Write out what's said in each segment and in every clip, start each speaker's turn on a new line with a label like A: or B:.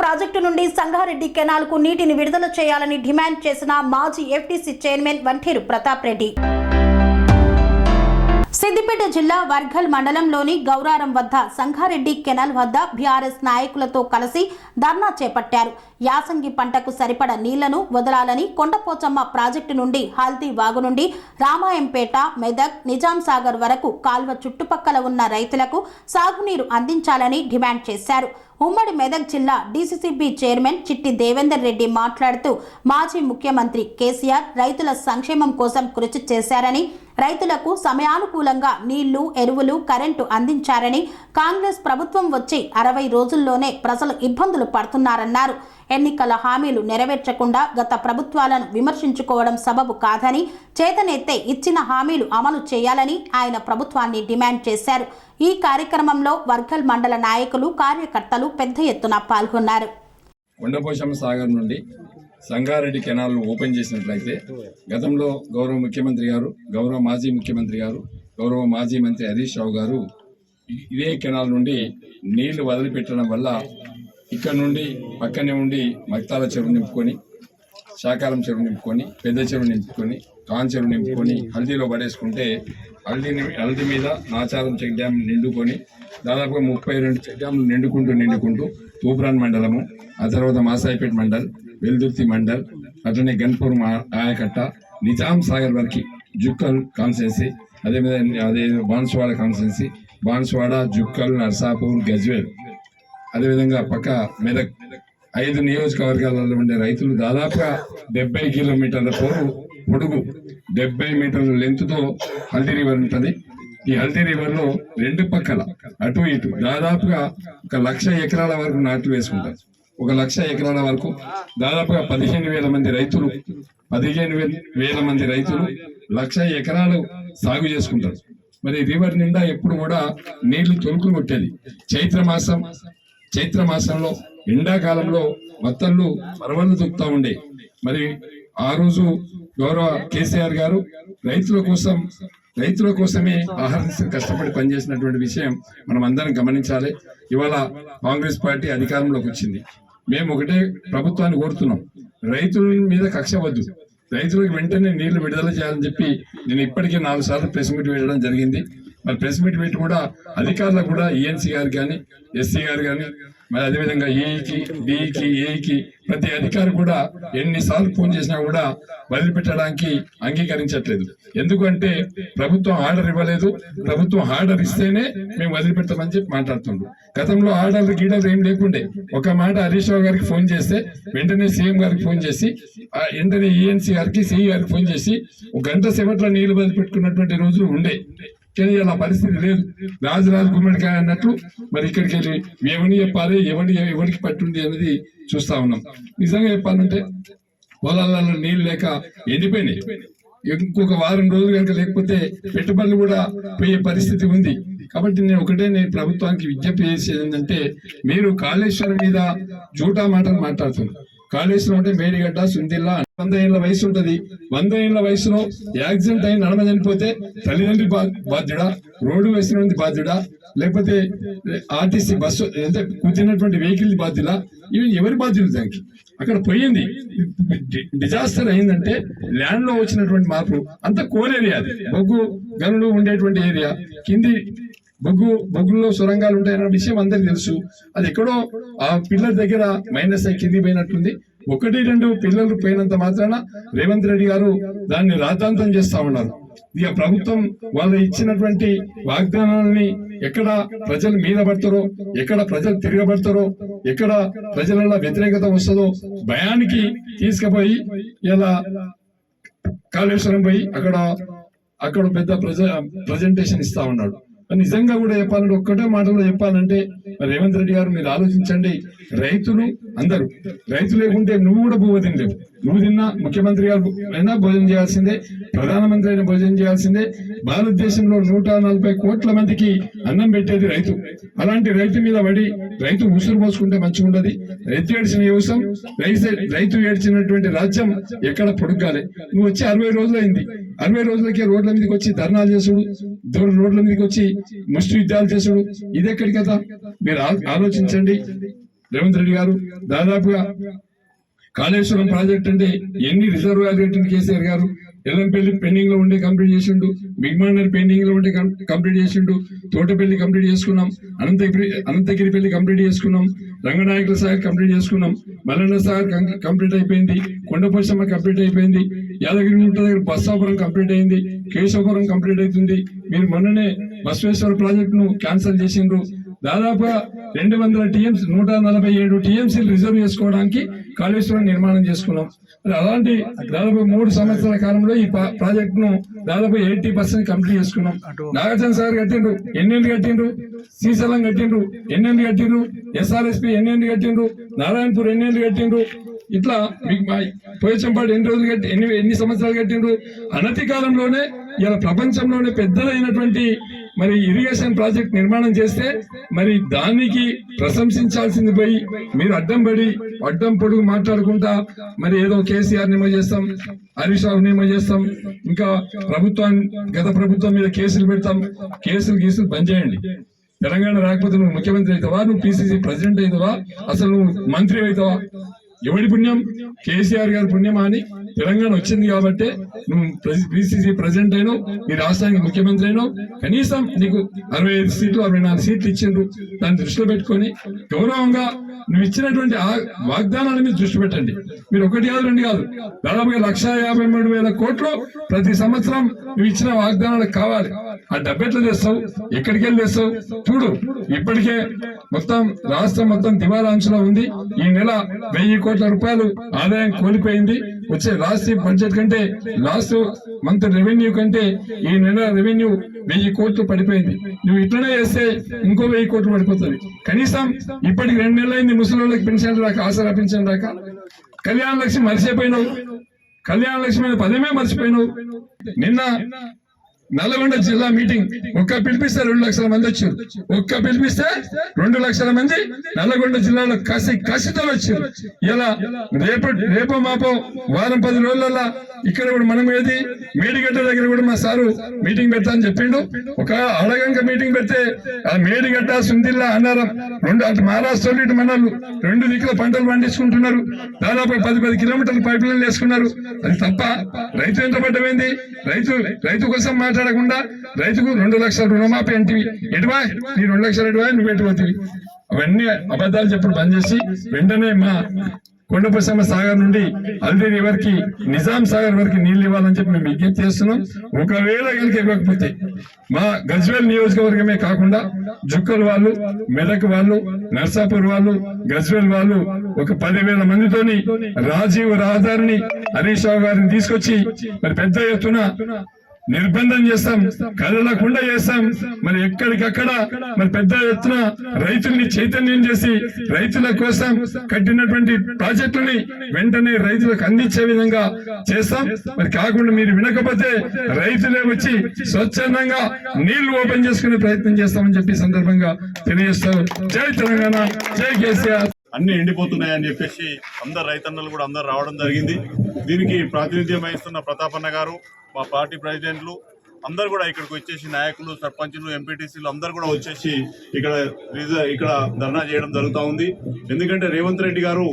A: Project నుండి సంగారెడ్డి కెనాల్కు నీటిని విడుదల చేయాలని డిమాండ్ చేసిన మాజీ ఎఫ్టీసీ చైర్మన్ వంటేరు ప్రతాప్ రెడ్డి. సిద్దిపేట జిల్లా వర్గల్ మండలంలోని గౌరారం వద్ద సంగారెడ్డి కెనాల్ వద్ద బీఆర్ఎస్ నాయకులతో కలిసి ధర్నా చేపట్టారు. యాసంగి పంటకు సరిపడ నీళ్ళను వదలాలని కొండపోచమ్మ ప్రాజెక్టు నుండి హల్దీ వాగు నుండి రామాయంపేట మెదక్ నిజాం సాగర్ వరకు కాల్వ చుట్టుపక్కల ఉన్న రైతులకు సాగునీరు అందించాలని డిమాండ్ చేశారు. ఉమ్మడి మెదక్ జిల్లా డీసీసీబీ చైర్మన్ చిట్టి దేవేందర్ రెడ్డి మాట్లాడుతూ మాజీ ముఖ్యమంత్రి కేసీఆర్ రైతుల సంక్షేమం కోసం కృషి చేశారని రైతులకు సమయానుకూలంగా నీళ్ళు ఎరువులు కరెంటు అందించారని కాంగ్రెస్ ప్రభుత్వం వచ్చి అరవై రోజుల్లోనే ప్రజలు ఇబ్బందులు పడుతున్నారన్నారు. ఎన్నికల హామీలు నెరవేర్చకుండా గత ప్రభుత్వాలను విమర్శించుకోవడం సబబు కాదని చేతనెత్తే ఇచ్చిన హామీలు అమలు చేయాలని ఆయన ప్రభుత్వాన్ని డిమాండ్ చేశారు. ఈ కార్యక్రమంలో వర్గల్ మండల నాయకులు కార్యకర్తలు పెద్ద ఎత్తున పాల్గొన్నారు.
B: సాగర్ నుండి సంగారెడ్డి కెనాల్ను ఓపెన్ చేసినట్లయితే గతంలో గౌరవ ముఖ్యమంత్రి గారు గౌరవ మాజీ ముఖ్యమంత్రి గారు గౌరవ మాజీ మంత్రి హరీష్ రావు గారు ఇదే కెనాల్ నుండి నీళ్ళు వదిలిపెట్టడం వల్ల ఇక్కడ నుండి పక్కనే ఉండి మక్తాల చెరువు నింపుకొని శాకాలం చెరువు నింపుకొని పెద్ద చెరువు నింపుకొని కాన్ చెరువు నింపుకొని హల్దీలో పడేసుకుంటే హల్దీ హల్దీ మీద నాచారం చెక్ డ్యామ్ నిండుకొని దాదాపుగా ముప్పై రెండు చెక్ డ్యామ్లు నిండుకుంటూ నిండుకుంటూ తూప్రాన్ మండలము ఆ తర్వాత మాసాయిపేట మండల్ వెల్దుర్తి మండల్ అట్లనే గన్పూర్ మా- ఆయకట్ట నిజాం సాగర్ వరకు జుక్కల్ అదే అదేవిధంగా అదే బాన్స్వాడ కాన్సెన్సీ బాన్స్వాడ జుక్కల్ నర్సాపూర్ గజ్వేల్. అదేవిధంగా పక్క మెదక్ ఐదు నియోజకవర్గాలలో ఉండే రైతులు దాదాపుగా డెబ్బై కిలోమీటర్ల పొరు పొడుగు డెబ్బై మీటర్ల లెంత్తో హల్దీ రివర్ ఉంటుంది. ఈ హల్దీ రివర్లో రెండు పక్కల అటు ఇటు దాదాపుగా ఒక లక్ష ఎకరాల వరకు నాట్లు వేసుకుంటారు. ఒక లక్ష ఎకరాల వరకు దాదాపుగా పదిహేను వేల మంది రైతులు పదిహేను వేల మంది రైతులు లక్ష ఎకరాలు సాగు చేసుకుంటారు. మరి రివర్ నిండా ఎప్పుడు కూడా నీళ్ళు తొలుకులు కొట్టేది. చైత్ర మాసం చైత్ర మాసంలో ఎండాకాలంలో మత్తళ్ళు పరవళ్ళు దొక్కుతా ఉండే. మరి ఆ రోజు గౌరవ కేసీఆర్ గారు రైతుల కోసం రైతుల కోసమే ఆహర్నిశలు కష్టపడి పనిచేసినటువంటి విషయం మనం అందరం గమనించాలి. ఇవాళ కాంగ్రెస్ పార్టీ అధికారంలోకి వచ్చింది. మేము ఒకటే ప్రభుత్వాన్ని కోరుతున్నాం. రైతుల మీద కక్ష వద్దు. రైతులకు వెంటనే నీళ్ళు విడుదల చేయాలని చెప్పి నేను ఇప్పటికే నాలుగు సార్లు ప్రెస్ మీట్ వెళ్ళడం జరిగింది. మరి ప్రెస్ మీట్ పెట్టి కూడా అధికారులకు కూడా ఈఎన్సీ గారు కానీ ఎస్సీ గారు కానీ మరి అదేవిధంగా e ఏఈకి డిఈకి ఏఈకి ప్రతి అధికారి కూడా ఎన్నిసార్లు ఫోన్ చేసినా కూడా వదిలిపెట్టడానికి అంగీకరించట్లేదు. ఎందుకంటే ప్రభుత్వం ఆర్డర్ ఇవ్వలేదు. ప్రభుత్వం ఆర్డర్ ఇస్తేనే మేము వదిలిపెడతామని చెప్పి మాట్లాడుతుండ్రు. గతంలో ఆర్డర్లు గీడర్లు ఏం లేకుండే. ఒక మాట హరీష్ రావు గారికి ఫోన్ చేస్తే వెంటనే సీఎం గారికి ఫోన్ చేసి వెంటనే ఈఎన్సీ గారికి సిఈ గారికి ఫోన్ చేసి ఒక గంట సేపట్లో నీళ్ళు వదిలిపెట్టుకున్నటువంటి రోజులు ఉండే. కానీ అలా పరిస్థితి లేదు. రాజరాజు గుమ్మడికాయ అన్నట్లు మరి ఇక్కడికి వెళ్ళి ఎవరిని చెప్పాలి ఎవరి ఎవరికి పట్టుంది అనేది చూస్తా ఉన్నాం. నిజంగా చెప్పాలంటే పొలాలలో నీళ్ళు లేక ఎండిపోయినాయి. ఇంకొక వారం రోజులు కనుక లేకపోతే పెట్టుబడులు కూడా పోయే పరిస్థితి ఉంది. కాబట్టి నేను ఒకటే నేను ప్రభుత్వానికి విజ్ఞప్తి చేసేది ఏంటంటే మీరు కాళేశ్వరం మీద జూటా మాటలు మాట్లాడుతున్నారు. కాళేశ్వరం అంటే మేడిగడ్డ సుందిల్లా వంద ఏళ్ళ వయసు ఉంటది. వంద ఏళ్ళ వయసులో యాక్సిడెంట్ అయిన నడమ చనిపోతే తల్లిదండ్రి బా- బాధ్యుడా? రోడ్డు వేసిన బాధ్యుడా? లేకపోతే ఆర్టీసీ బస్సు అంటే కూర్చున్నటువంటి వెహికల్ బాధ్యులా? ఇవి ఎవరి బాధ్యులు దానికి? అక్కడ పోయింది. డిజాస్టర్ అయిందంటే ల్యాండ్లో వచ్చినటువంటి మార్పు అంత కోర్ ఏరియా అది. బొగ్గు గనులు ఉండేటువంటి ఏరియా. కింది బొగ్గు బొగ్గుల్లో సొరంగాలు ఉంటాయన్న విషయం అందరికి తెలుసు. అది ఎక్కడో ఆ పిల్లల దగ్గర మైనస్ అయి కింది పోయినట్టుంది ఒకటి రెండు పిల్లలు పోయినంత మాత్రాన రేవంత్ రెడ్డి గారు దాన్ని రాద్ధాంతం చేస్తా ఉన్నారు. ఇక ప్రభుత్వం వాళ్ళు ఇచ్చినటువంటి వాగ్దానాలని ఎక్కడ ప్రజలు మీద పడతారో ఎక్కడ ప్రజలు తిరగబడతారో ఎక్కడ ప్రజల వ్యతిరేకత వస్తుందో భయానికి తీసుకుపోయి ఇలా కాళేశ్వరం పోయి అక్కడ అక్కడ పెద్ద ప్రజ ప్రజెంటేషన్ ఇస్తా ఉన్నాడు. నిజంగా కూడా చెప్పాలంటే ఒక్కటే మాటలో చెప్పాలంటే మరి రేవంత్ రెడ్డి గారు మీరు ఆలోచించండి. రైతులు అందరూ రైతు లేకుంటే నువ్వు కూడా భూవతిని లేవు నువ్వు తిన్నా ముఖ్యమంత్రి గారు అయినా భోజనం చేయాల్సిందే ప్రధానమంత్రి అయినా భోజనం చేయాల్సిందే. భారతదేశంలో నూట నలభై కోట్ల మందికి అన్నం పెట్టేది రైతు. అలాంటి రైతు మీద పడి రైతు ఉసురు పోసుకుంటే మంచిగా ఉండదు రైతు ఏడ్చిన వ్యవసాయం రైతు రైతు ఏడ్చినటువంటి రాజ్యం ఎక్కడ పొడుగ్గాలి. నువ్వు వచ్చి అరవై రోజులైంది. అరవై రోజులకే రోడ్ల మీదకి వచ్చి ధర్నాలు చేసుడు దూరం రోడ్ల మీదకి వచ్చి ముష్టి యుద్ధాలు చేసుడు. ఇది ఎక్కడి కదా మీరు ఆ- ఆలోచించండి. రేవంత్ రెడ్డి గారు దాదాపుగా కాళేశ్వరం ప్రాజెక్ట్ అంటే ఎన్ని రిజర్వ్ కట్టింది కేసీఆర్ గారు? ఎల్లంపల్లి పెండింగ్లో ఉండే కంప్లీట్ చేసిండు మిగ్మాండర్ పెండింగ్లో ఉండే కంప్లీట్ చేసిండు తోటపల్లి కంప్లీట్ చేసుకున్నాం అనంతగిరి అనంతగిరిపల్లి కంప్లీట్ చేసుకున్నాం రంగనాయకుల సాగర్ కంప్లీట్ చేసుకున్నాం మల్లన్న సాగర్ కంప్లీట్ అయిపోయింది కొండపరిశ్రమ కంప్లీట్ అయిపోయింది యాదగిరి గుట్ట దగ్గర బస్సాపురం కంప్లీట్ అయింది కేశవపురం కంప్లీట్ అవుతుంది. మీరు మొన్ననే బసవేశ్వర ప్రాజెక్టును క్యాన్సల్ క్యాన్సిల్ చేసిండ్రు. దాదాపుగా రెండు వందల టీఎంసీ నూట నలభై ఏడు టీఎంసీలు రిజర్వ్ చేసుకోవడానికి కాళేశ్వరం నిర్మాణం చేసుకున్నాం. మరి అలాంటి దాదాపు మూడు సంవత్సరాల కాలంలో ఈ పా- ప్రాజెక్ట్ను దాదాపు ఎయిటీ పర్సెంట్ కంప్లీట్ చేసుకున్నాం. నాగార్జున సార్ కట్టిండ్రు ఎన్నెండు కట్టిండ్రు? శ్రీశైలం కట్టిండ్రు ఎన్నెండు కట్టిండ్రు? ఎస్ఆర్ఎస్పి ఎన్నెండు కట్టిండ్రు? నారాయణపూర్ ఎన్నెండు కట్టిండ్రు? ఇట్లా మీకు పోయచంపాడు ఎన్ని రోజులు కట్టి ఎన్ని ఎన్ని సంవత్సరాలు కట్టిండ్రు? అనతి కాలంలోనే ఇలా ప్రపంచంలోనే పెద్దదైనటువంటి మరి ఇరిగేషన్ ప్రాజెక్ట్ నిర్మాణం చేస్తే మరి దానికి ప్రశంసించాల్సింది పోయి మీరు అడ్డం పడి అడ్డం పొడుగు మాట్లాడుకుంటా మరి ఏదో కేసీఆర్ నిమ చేస్తాం హరీష్ రావు నిమ చేస్తాం ఇంకా ప్రభుత్వం గత ప్రభుత్వం మీద కేసులు పెడతాం కేసులు గీసులు బంద్ చేయండి. తెలంగాణ రాకపోతే నువ్వు ముఖ్యమంత్రి అవుతావా? నువ్వు పిసిసి ప్రెసిడెంట్ అవుతావా? అసలు నువ్వు మంత్రి అవుతావా? ఎవడి పుణ్యం? కేసీఆర్ గారి పుణ్యమా అని తెలంగాణ వచ్చింది కాబట్టి నువ్వు బీసీసీ ప్రెసిడెంట్ అయినో ఈ రాష్ట్రానికి ముఖ్యమంత్రి అయినో కనీసం నీకు అరవై ఐదు సీట్లు అరవై నాలుగు సీట్లు ఇచ్చిండ్రు. దాన్ని దృష్టిలో పెట్టుకొని గౌరవంగా నువ్వు ఇచ్చినటువంటి ఆ వాగ్దానాల మీద దృష్టి పెట్టండి. మీరు ఒకటి కాదు రెండు కాదు. దాదాపుగా లక్ష యాభై మూడు వేల కోట్లు ప్రతి సంవత్సరం నువ్వు ఇచ్చిన వాగ్దానాలకు కావాలి. ఆ డబ్బెట్లు తెస్తావు? ఎక్కడికి వెళ్ళి తెస్తావు? చూడు. ఇప్పటికే మొత్తం రాష్ట్రం మొత్తం దివాలాంశలో ఉంది. ఈ నెల వెయ్యి కోట్ల రూపాయలు ఆదాయం కోల్పోయింది. వచ్చే లాస్ట్ బడ్జెట్ కంటే లాస్ట్ మంత్ రెవెన్యూ కంటే ఈ నెల రెవెన్యూ వెయ్యి కోట్లు పడిపోయింది. నువ్వు ఇట్లనే చేస్తే ఇంకో వెయ్యి కోట్లు పడిపోతుంది. కనీసం ఇప్పటికి రెండు నెలలైంది ముసలి వాళ్ళకి పెన్షన్ రాక ఆసరా పెన్షన్ రాక. కళ్యాణ లక్ష్మి మర్చిపోయినావు. కళ్యాణ లక్ష్మి పదమే మర్చిపోయినావు. నిన్న నల్గొండ జిల్లా మీటింగ్ ఒక్క పిలిపిస్తే రెండు లక్షల మంది వచ్చారు. ఒక్క పిలిపిస్తే రెండు లక్షల మంది నల్గొండ జిల్లాలో కసి కసితో వచ్చారు. ఇలా రేపు రేపో మాపో వారం పది రోజులలో ఇక్కడ కూడా మనం ఏది మేడిగడ్డ దగ్గర కూడా మా సారు మీటింగ్ పెడతా అని చెప్పిండు. ఒక అడగంక మీటింగ్ పెడితే ఆ మేడిగడ్డ సుందిల్లా అన్నారం రెండు అటు మహారాష్ట్రలో ఇటు మనలు రెండు దిక్కుల పంటలు పండించుకుంటున్నారు. దాదాపు పది పది కిలోమీటర్ల పైపులను వేసుకున్నారు. అది తప్ప రైతు ఎంత పడ్డమైంది? రైతు రైతు కోసం మాట్లాడు మాట్లాడకుండా రైతుకు రెండు లక్షల రుణమాఫీ అంటివి ఎటువా నీ రెండు లక్షలు ఎటువా నువ్వు ఎటుపోతుంది అవన్నీ అబద్ధాలు చెప్పడం బంద్ చేసి వెంటనే మా కొండపశమ సాగర్ నుండి అల్దీ రివర్కి నిజాం సాగర్ వరకు నీళ్ళు ఇవ్వాలని చెప్పి మేము విజ్ఞప్తి చేస్తున్నాం. ఒకవేళ కనుక ఇవ్వకపోతే మా గజ్వేల్ నియోజకవర్గమే కాకుండా జుక్కల్ వాళ్ళు మెదక్ వాళ్ళు నర్సాపూర్ వాళ్ళు గజ్వేల్ వాళ్ళు ఒక పదివేల మందితోని రాజీవ్ రహదారిని హరీష్ రావు గారిని తీసుకొచ్చి మరి పెద్ద ఎత్తున నిర్బంధం చేస్తాం కదలకుండా చేస్తాం. మరి ఎక్కడికక్కడ మరి పెద్ద ఎత్తున రైతుల్ని చైతన్యం చేసి రైతుల కోసం కట్టినటువంటి ప్రాజెక్టుని వెంటనే రైతులకు అందించే విధంగా చేస్తాం. మరి కాకుండా మీరు వినకపోతే రైతులే వచ్చి స్వచ్ఛందంగా నీళ్ళు ఓపెన్ చేసుకునే ప్రయత్నం చేస్తామని చెప్పి సందర్భంగా తెలియజేస్తాం జై తెలంగాణ జై కేసీఆర్.
C: అన్ని ఎండిపోతున్నాయని చెప్పేసి అందరు రైతన్నలు కూడా అందరు రావడం జరిగింది. దీనికి ప్రాతినిధ్యం వహిస్తున్న ప్రతాపన్న గారు మా పార్టీ ప్రెసిడెంట్లు అందరు కూడా ఇక్కడికి వచ్చేసి నాయకులు సర్పంచులు ఎంపీటీసీలు అందరు కూడా వచ్చేసి ఇక్కడ ఇక్కడ ధర్నా చేయడం జరుగుతూ ఉంది. ఎందుకంటే రేవంత్ రెడ్డి గారు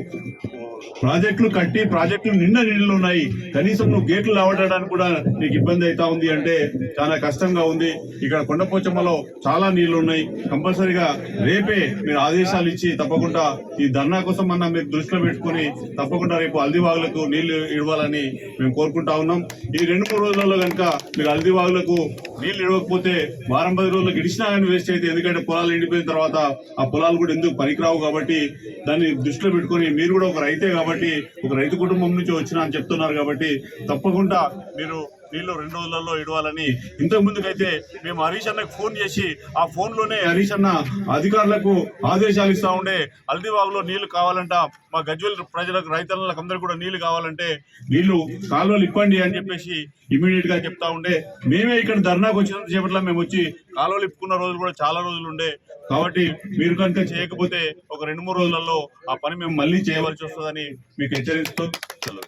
C: ప్రాజెక్టులు కట్టి ప్రాజెక్టులు నిండా నీళ్ళు ఉన్నాయి. కనీసం నువ్వు గేట్లు లావడానికి కూడా నీకు ఇబ్బంది అవుతా ఉంది అంటే చాలా కష్టంగా ఉంది. ఇక్కడ కొండపోచమ్మలో చాలా నీళ్ళు ఉన్నాయి. కంపల్సరీగా రేపే మీరు ఆదేశాలు ఇచ్చి తప్పకుండా ఈ ధర్నా కోసం అన్న మీరు దృష్టిలో పెట్టుకుని తప్పకుండా రేపు అల్దివాగులకు నీళ్ళు ఇవ్వాలని మేము కోరుకుంటా ఉన్నాం. ఈ రెండు మూడు రోజులలో కనుక మీరు అల్దివాగులకు నీళ్ళు ఇవ్వకపోతే వారం పది రోజులు గడిచినా కానీ వేస్ట్ అయితే ఎందుకంటే పొలాలు ఎండిపోయిన తర్వాత ఆ పొలాలు కూడా ఎందుకు పనికిరావు కాబట్టి దాన్ని దృష్టిలో పెట్టుకొని మీరు కూడా ఒక రైతే కాబట్టి ఒక రైతు కుటుంబం నుంచి వచ్చిన అని చెప్తున్నారు కాబట్టి తప్పకుండా మీరు నీళ్ళు రెండు రోజులలో ఇవ్వాలని ఇంతకు ముందుకైతే మేము హరీష్ అన్నకు ఫోన్ చేసి ఆ ఫోన్లోనే హరీష్ అన్న అధికారులకు ఆదేశాలు ఇస్తా ఉండే హల్దీబాగులో నీళ్ళు కావాలంట మా గజ్వల్ ప్రజలకు రైతులకు అందరూ కూడా నీళ్ళు కావాలంటే నీళ్ళు కాలువలు ఇప్పండి అని చెప్పేసి ఇమీడియట్గా చెప్తా ఉండే. మేమే ఇక్కడ ధర్నాకు వచ్చినంత చేపట్ల మేము వచ్చి కాలువలు ఇప్పుకున్న రోజులు కూడా చాలా రోజులు ఉండే. కాబట్టి మీరు కనుక చేయకపోతే ఒక రెండు మూడు రోజులలో ఆ పని మేము మళ్ళీ చేయవలసి వస్తుందని మీకు హెచ్చరిస్తూ సెలవు.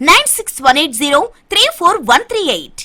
D: Nine six one eight zero three four one three eight